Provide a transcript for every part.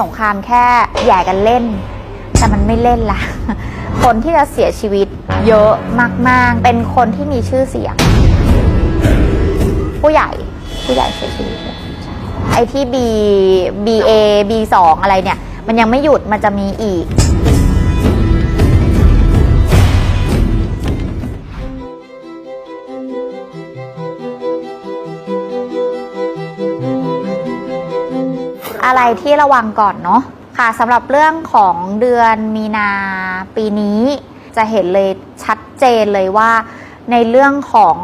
สงครามแค่แย่กันเล่น แต่มันไม่เล่นละคนที่จะเสียชีวิตเยอะมาก ๆ เป็นคนที่มีชื่อเสียง ผู้ใหญ่ผู้ใหญ่เสียชีวิตเลยใช่ไอ้ที่ B B A B 2อะไรเนี่ย มันยังไม่หยุดมันจะมีอีก อะไรที่ระวังก่อนเนาะค่ะสำหรับเรื่องของเดือนมีนาปีนี้ จะเห็นเลยชัดเจนเลยว่า ในเรื่องของ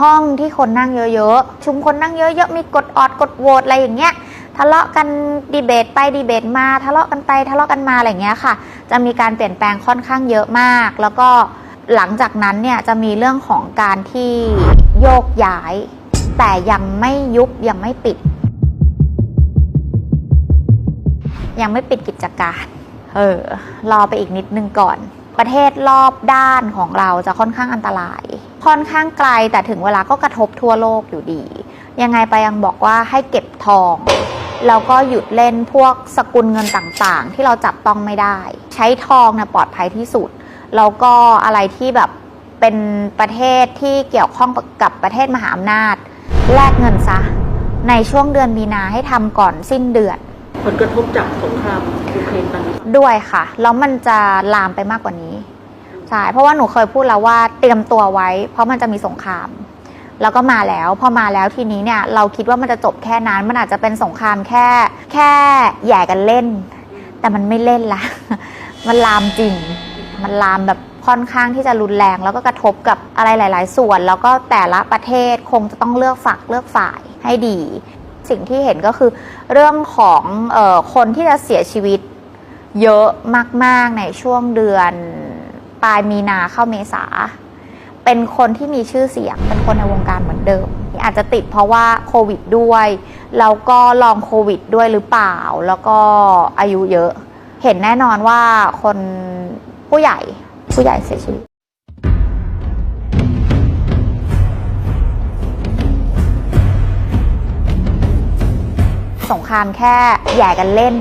ห้องที่คนนั่งเยอะๆ ชุมคนนั่งเยอะๆ มีกดออดกดโหวตอะไรอย่างเงี้ยทะเลาะกันดีเบตไปดีเบตมาทะเลาะกันไปทะเลาะกันมาอะไรเงี้ยค่ะ จะมีการเปลี่ยนแปลงค่อนข้างเยอะมาก แล้วก็หลังจากนั้นเนี่ยจะมีเรื่องของการที่โยกย้าย แต่ยังไม่ยุบยังไม่ปิด ยังไม่ปิดกิจการเออรอไปอีกนิดนึงก่อน ประเทศรอบด้านของเราจะค่อนข้างอันตราย ค่อนข้างไกลแต่ถึงเวลาก็กระทบทั่วโลกอยู่ดี ยังไงไปยังบอกว่าให้เก็บทองแล้วก็หยุดเล่นพวกสกุลเงินต่างๆ ที่เราจับต้องไม่ได้ ใช้ทองนะปลอดภัยที่สุด แล้วก็อะไรที่แบบเป็นประเทศที่เกี่ยวข้องกับประเทศมหาอำนาจ แลกเงินซะ ในช่วงเดือนมีนาให้ทำก่อนสิ้นเดือน ผลกระทบจากสงครามยูเครนตอนนี้ด้วยค่ะ แล้วมันจะลามไปมากกว่านี้ใช่เพราะว่าหนูเคยพูดแล้วว่าเตรียมตัวไว้ เพราะมันจะมีสงคราม แล้วก็มาแล้ว พอมาแล้วทีนี้เนี่ย เราคิดว่ามันจะจบแค่นั้น มันอาจจะเป็นสงครามแค่ แค่แย่กันเล่น แต่มันไม่เล่นละ มันลามจริง มันลามแบบค่อนข้างที่จะรุนแรง แล้วก็กระทบกับอะไรหลาย ๆ ส่วน แล้วก็แต่ละประเทศคงจะต้องเลือกฝักเลือกฝ่ายให้ดี สิ่งที่เห็นก็คือเรื่องของออคนที่จะเสียชีวิตเยอะมาก ๆ ในช่วงเดือนปลายมีนาเข้าเมษา เป็นคนที่มีชื่อเสียง เป็นคนในวงการเหมือนเดิม อาจจะติดเพราะว่าโควิดด้วย แล้วก็ลองโควิดด้วยหรือเปล่า แล้วก็อายุเยอะ เห็นแน่นอนว่าคนผู้ใหญ่ผู้ใหญ่เสียชีวิต สงครามแค่แย่กันเล่น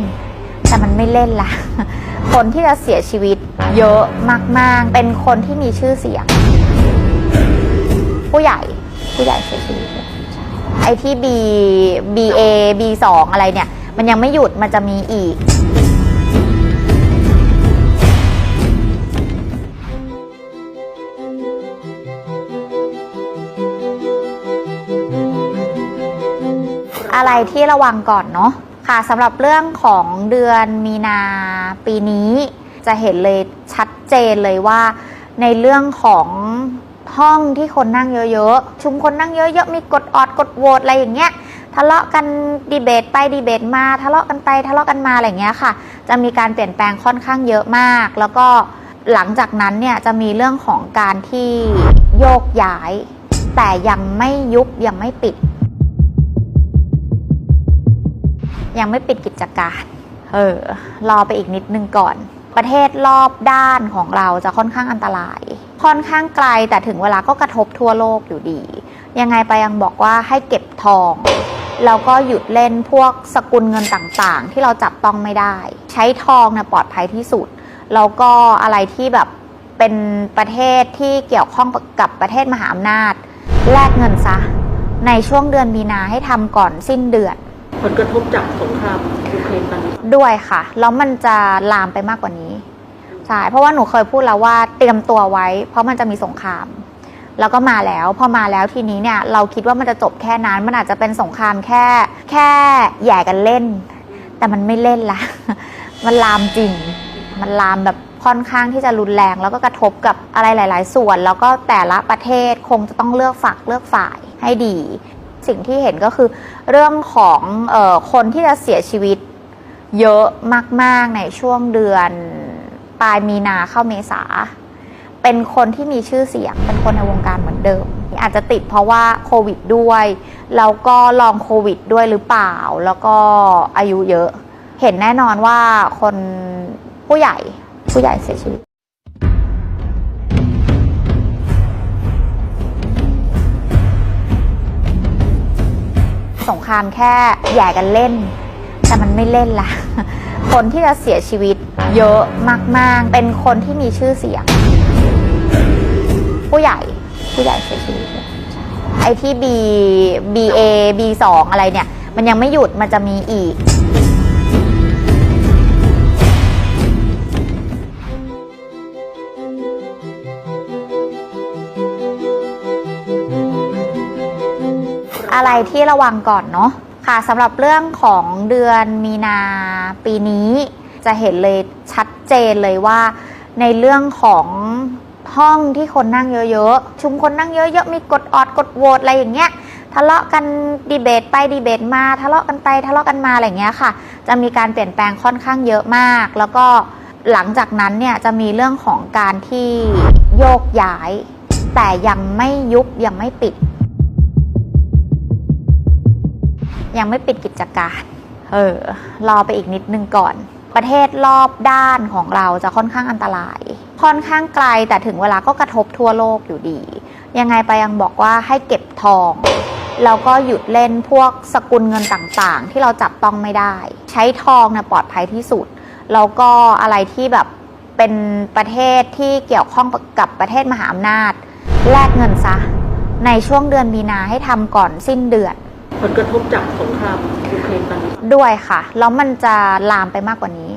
แต่มันไม่เล่นละคนที่จะเสียชีวิตเยอะมาก ๆ เป็นคนที่มีชื่อเสียง ผู้ใหญ่ผู้ใหญ่เสียชีวิตไอที่ B B A B 2อะไรเนี่ย มันยังไม่หยุดมันจะมีอีก อะไรที่ระวังก่อนเนาะค่ะสำหรับเรื่องของเดือนมีนาปีนี้ จะเห็นเลยชัดเจนเลยว่า ในเรื่องของห้องที่คนนั่งเยอะๆ ชุมคนนั่งเยอะๆ มีกดออดกดโหวตอะไรอย่างเงี้ย ทะเลาะกันดีเบตไปดีเบตมา ทะเลาะกันไปทะเลาะกันมาอะไรเงี้ยค่ะ จะมีการเปลี่ยนแปลงค่อนข้างเยอะมาก แล้วก็หลังจากนั้นเนี่ยจะมีเรื่องของการที่โยกย้าย แต่ยังไม่ยุบยังไม่ปิด ยังไม่ปิดกิจการเออรอไปอีกนิดนึงก่อน ประเทศรอบด้านของเราจะค่อนข้างอันตราย ค่อนข้างไกลแต่ถึงเวลาก็กระทบทั่วโลกอยู่ดี ยังไงไปยังบอกว่าให้เก็บทองแล้วก็หยุดเล่นพวกสกุลเงินต่างๆ ที่เราจับต้องไม่ได้ ใช้ทองนะปลอดภัยที่สุด แล้วก็อะไรที่แบบเป็นประเทศที่เกี่ยวข้องกับประเทศมหาอำนาจ แลกเงินซะ ในช่วงเดือนมีนาให้ทำก่อนสิ้นเดือน ผลกระทบจากสงครามยูเครนตอนนี้ด้วยค่ะ แล้วมันจะลามไปมากกว่านี้ใช่เพราะว่าหนูเคยพูดแล้วว่าเตรียมตัวไว้ เพราะมันจะมีสงคราม แล้วก็มาแล้ว พอมาแล้วทีนี้เนี่ยเราคิดว่ามันจะจบแค่นั้น มันอาจจะเป็นสงครามแค่ แค่แย่กันเล่น แต่มันไม่เล่นละมันลามจริง มันลามแบบค่อนข้างที่จะรุนแรง แล้วก็กระทบกับอะไรหลาย ๆ ส่วน แล้วก็แต่ละประเทศคงจะต้องเลือกฝักเลือกฝ่ายให้ดี สิ่งที่เห็นก็คือเรื่องของออคนที่จะเสียชีวิตเยอะมากๆในช่วงเดือนปลายมีนาเข้าเมษา เป็นคนที่มีชื่อเสียง เป็นคนในวงการเหมือนเดิม อาจจะติดเพราะว่าโควิดด้วย แล้วก็ลองโควิดด้วยหรือเปล่า แล้วก็อายุเยอะ เห็นแน่นอนว่าคนผู้ใหญ่ผู้ใหญ่เสียชีวิต คามแค่แย่กันเล่น แต่มันไม่เล่นละคนที่จะเสียชีวิตเยอะมาก ๆ เป็นคนที่มีชื่อเสียง ผู้ใหญ่ผู้ใหญ่เสียชีวิตไอที่ B B A B สองอะไรเนี่ย มันยังไม่หยุดมันจะมีอีก อะไรที่ระวังก่อนเนาะค่ะสำหรับเรื่องของเดือนมีนาปีนี้ จะเห็นเลยชัดเจนเลยว่า ในเรื่องของห้องที่คนนั่งเยอะๆ ชุมคนนั่งเยอะๆ มีกดออดกดโหวตอะไรอย่างเงี้ย ทะเลาะกันดีเบตไปดีเบตมา ทะเลาะกันไปทะเลาะกันมาอะไรเงี้ยค่ะ จะมีการเปลี่ยนแปลงค่อนข้างเยอะมาก แล้วก็หลังจากนั้นเนี่ยจะมีเรื่องของการที่โยกย้าย แต่ยังไม่ยุบยังไม่ปิด ยังไม่ปิดกิจการเออรอไปอีกนิดนึงก่อน ประเทศรอบด้านของเราจะค่อนข้างอันตราย ค่อนข้างไกลแต่ถึงเวลาก็กระทบทั่วโลกอยู่ดี ยังไงไปยังบอกว่าให้เก็บทองแล้วก็หยุดเล่นพวกสกุลเงินต่างๆ ที่เราจับต้องไม่ได้ ใช้ทองนี่ยปลอดภัยที่สุด แล้วก็อะไรที่แบบเป็นประเทศที่เกี่ยวข้องกับประเทศมหาอำนาจ แลกเงินซะ ในช่วงเดือนมีนาให้ทำก่อนสิ้นเดือน ผลกระทบจากสงครามยูเครนตอนนี้ด้วยค่ะ แล้วมันจะลามไปมากกว่านี้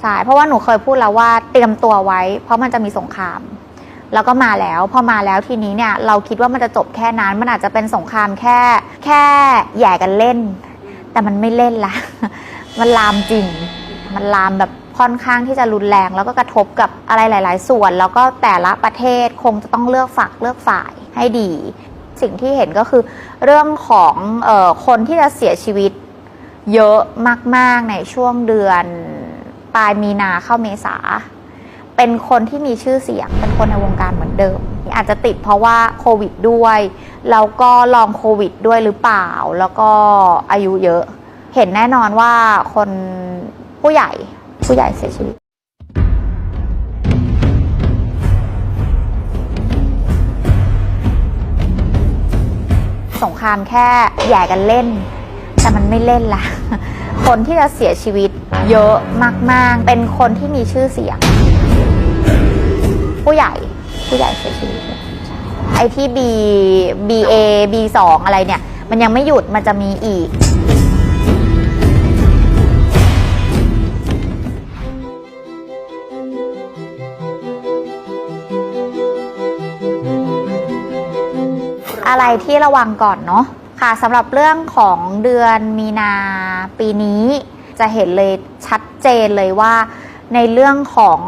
ใช่เพราะว่าหนูเคยพูดแล้วว่าเตรียมตัวไว้ เพราะมันจะมีสงคราม แล้วก็มาแล้ว พอมาแล้วทีนี้เนี่ยเราคิดว่ามันจะจบแค่นั้น มันอาจจะเป็นสงครามแค่แค่แย่กันเล่น แต่มันไม่เล่นละมันลามจริง มันลามแบบค่อนข้างที่จะรุนแรง แล้วก็กระทบกับอะไรหลาย ๆ ส่วน แล้วก็แต่ละประเทศคงจะต้องเลือกฝักเลือกฝ่ายให้ดี สิ่งที่เห็นก็คือเรื่องของออคนที่จะเสียชีวิตเยอะมาก ๆ ในช่วงเดือนปลายมีนาเข้าเมษา เป็นคนที่มีชื่อเสียง เป็นคนในวงการเหมือนเดิม อาจจะติดเพราะว่าโควิดด้วย แล้วก็ลองโควิดด้วยหรือเปล่า แล้วก็อายุเยอะ เห็นแน่นอนว่าคนผู้ใหญ่ผู้ใหญ่เสียชีวิต สงครามแค่แหย่กันเล่น แต่มันไม่เล่นละคนที่จะเสียชีวิตเยอะมาก ๆ เป็นคนที่มีชื่อเสียง ผู้ใหญ่ผู้ใหญ่เสียชีวิตไอที่ B B A B สองอะไรเนี่ย มันยังไม่หยุดมันจะมีอีก อะไรที่ระวังก่อนเนาะค่ะสำหรับเรื่องของเดือนมีนาปีนี้ จะเห็นเลยชัดเจนเลยว่า ในเรื่องของ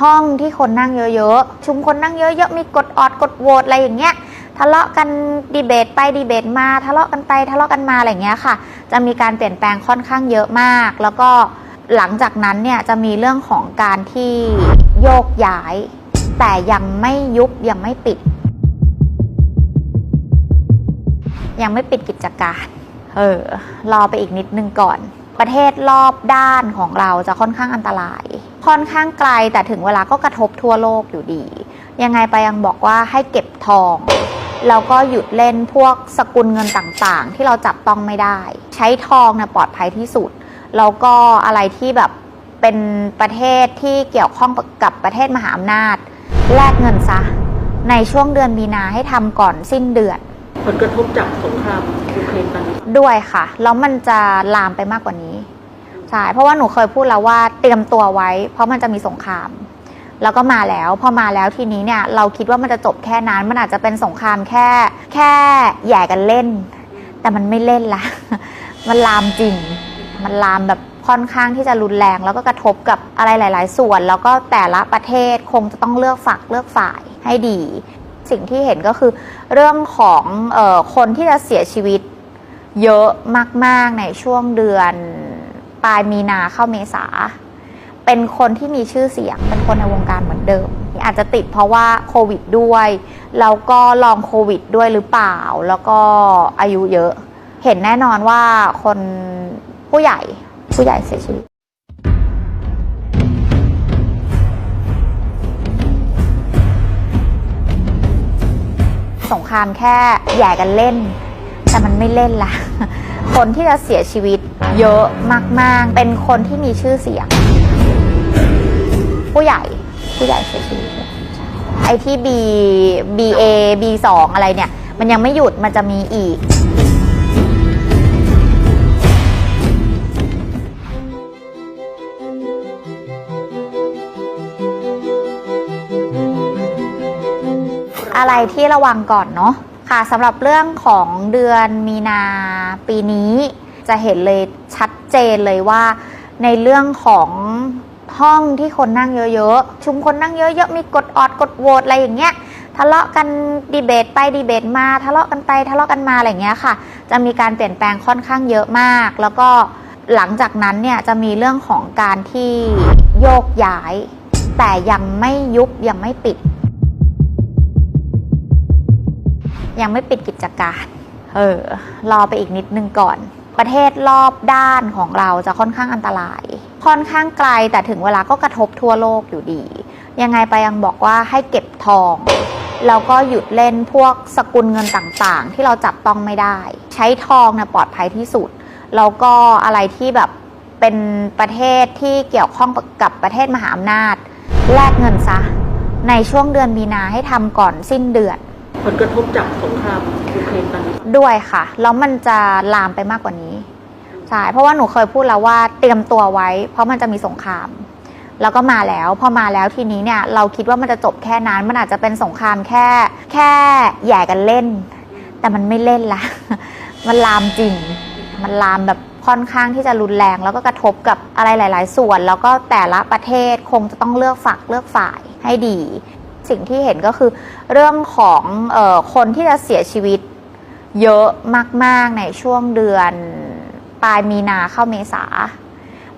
ห้องที่คนนั่งเยอะๆ ชุมคนนั่งเยอะๆ มีกดออดกดโหวตอะไรอย่างเงี้ย ทะเลาะกันดีเบตไปดีเบตมา ทะเลาะกันไปทะเลาะกันมาอะไรเงี้ยค่ะ จะมีการเปลี่ยนแปลงค่อนข้างเยอะมาก แล้วก็หลังจากนั้นเนี่ยจะมีเรื่องของการที่โยกย้าย แต่ยังไม่ยุบยังไม่ปิด ยังไม่ปิดกิจการเออรอไปอีกนิดนึงก่อน ประเทศรอบด้านของเราจะค่อนข้างอันตราย ค่อนข้างไกลแต่ถึงเวลาก็กระทบทั่วโลกอยู่ดี ยังไงไปยังบอกว่าให้เก็บทองแล้วก็หยุดเล่นพวกสกุลเงินต่างๆ ที่เราจับต้องไม่ได้ ใช้ทองนี่ยปลอดภัยที่สุด แล้วก็อะไรที่แบบเป็นประเทศที่เกี่ยวข้องกับประเทศมหาอำนาจ แลกเงินซะ ในช่วงเดือนมีนาให้ทำก่อนสิ้นเดือน ผลกระทบจากสงครามยูเครนตอนนี้ด้วยค่ะ แล้วมันจะลามไปมากกว่านี้ ใช่ เพราะว่าหนูเคยพูดแล้วว่าเตรียมตัวไว้ เพราะมันจะมีสงคราม แล้วก็มาแล้ว พอมาแล้วทีนี้เนี่ย เราคิดว่ามันจะจบแค่นั้น มันอาจจะเป็นสงครามแค่ แค่แย่กันเล่น แต่มันไม่เล่นละ มันลามจริง มันลามแบบค่อนข้างที่จะรุนแรง แล้วก็กระทบกับอะไรหลาย ๆ ส่วน แล้วก็แต่ละประเทศคงจะต้องเลือกฝักเลือกฝ่ายให้ดี สิ่งที่เห็นก็คือเรื่องของออคนที่จะเสียชีวิตเยอะมาก ๆ ในช่วงเดือนปลายมีนาเข้าเมษา เป็นคนที่มีชื่อเสียง เป็นคนในวงการเหมือนเดิม อาจจะติดเพราะว่าโควิดด้วย แล้วก็ลองโควิดด้วยหรือเปล่า แล้วก็อายุเยอะ เห็นแน่นอนว่าคนผู้ใหญ่ผู้ใหญ่เสียชีวิต ครามแค่แหย่กันเล่น แต่มันไม่เล่นละคนที่จะเสียชีวิตเยอะมาก ๆ เป็นคนที่มีชื่อเสียง ผู้ใหญ่ผู้ใหญ่เสียชีวิตใช่ไอ้ที่ B B A B 2อะไรเนี่ย มันยังไม่หยุดมันจะมีอีก อะไรที่ระวังก่อนเนาะค่ะสำหรับเรื่องของเดือนมีนาปีนี้ จะเห็นเลยชัดเจนเลยว่า ในเรื่องของห้องที่คนนั่งเยอะๆ ชุมคนนั่งเยอะๆ มีกดออดกดโหวตอะไรอย่างเงี้ย ทะเลาะกันดีเบตไปดีเบตมา ทะเลาะกันไปทะเลาะกันมาอะไรอย่างเงี้ยค่ะ จะมีการเปลี่ยนแปลงค่อนข้างเยอะมาก แล้วก็หลังจากนั้นเนี่ยจะมีเรื่องของการที่โยกย้าย แต่ยังไม่ยุบยังไม่ปิด ยังไม่ปิดกิจการ เออ รอไปอีกนิดนึงก่อน ประเทศรอบด้านของเราจะค่อนข้างอันตราย ค่อนข้างไกลแต่ถึงเวลาก็กระทบทั่วโลกอยู่ดี ยังไงไปยังบอกว่าให้เก็บทองแล้วก็หยุดเล่นพวกสกุลเงินต่างๆ ที่เราจับต้องไม่ได้ ใช้ทองนี่ยปลอดภัยที่สุด แล้วก็อะไรที่แบบเป็นประเทศที่เกี่ยวข้องกับประเทศมหาอำนาจ แลกเงินซะ ในช่วงเดือนมีนาให้ทำก่อนสิ้นเดือน ผลกระทบจากสงครามยูเครนตอนนี้ด้วยค่ะ แล้วมันจะลามไปมากกว่านี้ใช่เพราะว่าหนูเคยพูดแล้วว่าเตรียมตัวไว้ เพราะมันจะมีสงคราม แล้วก็มาแล้ว พอมาแล้วทีนี้เนี่ย เราคิดว่ามันจะจบแค่นั้น มันอาจจะเป็นสงครามแค่ แค่แย่กันเล่น แต่มันไม่เล่นละมันลามจริง มันลามแบบค่อนข้างที่จะรุนแรง แล้วก็กระทบกับอะไรหลาย ๆ ส่วน แล้วก็แต่ละประเทศคงจะต้องเลือกฝักเลือกฝ่ายให้ดี สิ่งที่เห็นก็คือเรื่องของออคนที่จะเสียชีวิตเยอะมาก ๆ ในช่วงเดือนปลายมีนาเข้าเมษา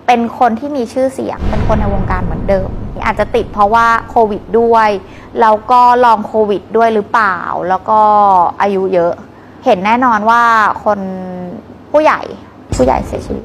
เป็นคนที่มีชื่อเสียง เป็นคนในวงการเหมือนเดิม อาจจะติดเพราะว่าโควิดด้วย แล้วก็ลองโควิดด้วยหรือเปล่า แล้วก็อายุเยอะ เห็นแน่นอนว่าคนผู้ใหญ่ผู้ใหญ่เสียชีวิต